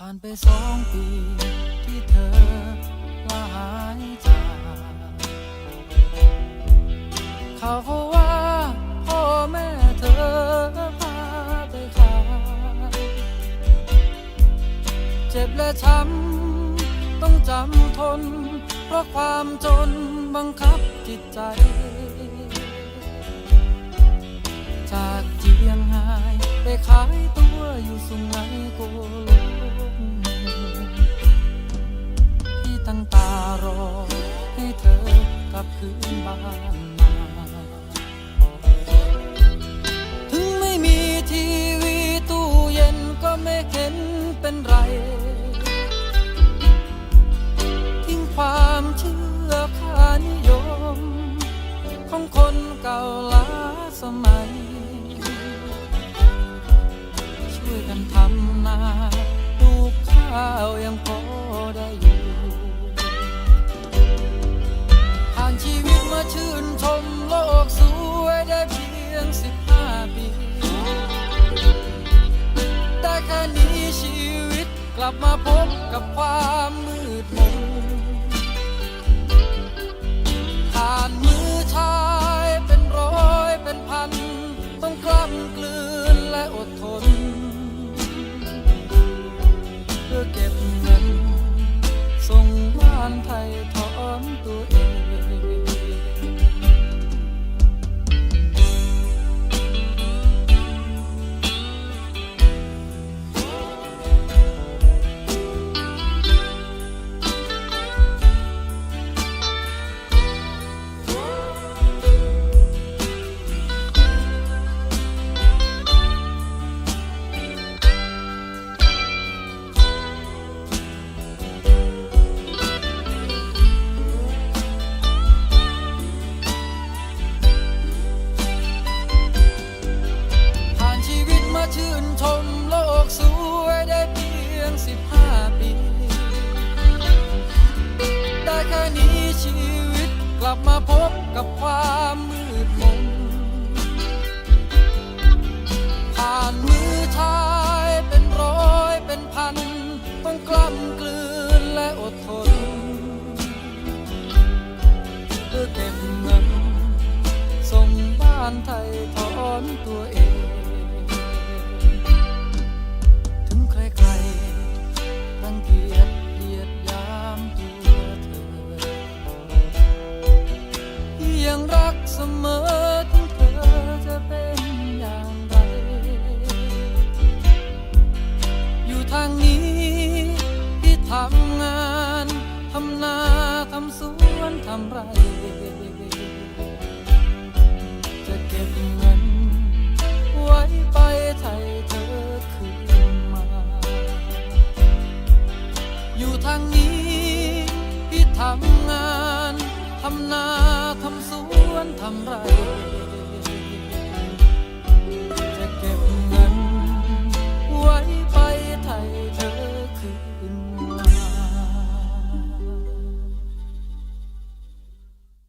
ผ่านไปสองปีที่เธอลาหายจากเขาว่าพ่อแม่เธอพาไปขายเจ็บและช้ำต้องจำทน เพราะความจนบังคับจิตใจ จากเจียงไฮ้ไปขาย บ้านมาถึงไม่มีทีวีตู้เย็นก็ไม่เห็นเป็นไร ทิ้งความเชื่อค่านิยม ของคนเก่า ชีวิตกลับมาพบกับความมืดมน บมาพบกับความมืดมนผ่านมือชายเป็นร้อยเป็นพัน ต้องกล้ำกลืนและอดทนเพื่อเก็บเงินส่งบ้านไทยถอนตัวเอง เสมอถึงเธอจะเป็นอย่างไร อยู่ทางนี้ที่ทำงานทำนาทำสวนทำไร จะเก็บเงินไว้ไปไทยเธอคืนมา อยู่ทางนี้ที่ทำงานทำนาทำสวน วนทำไร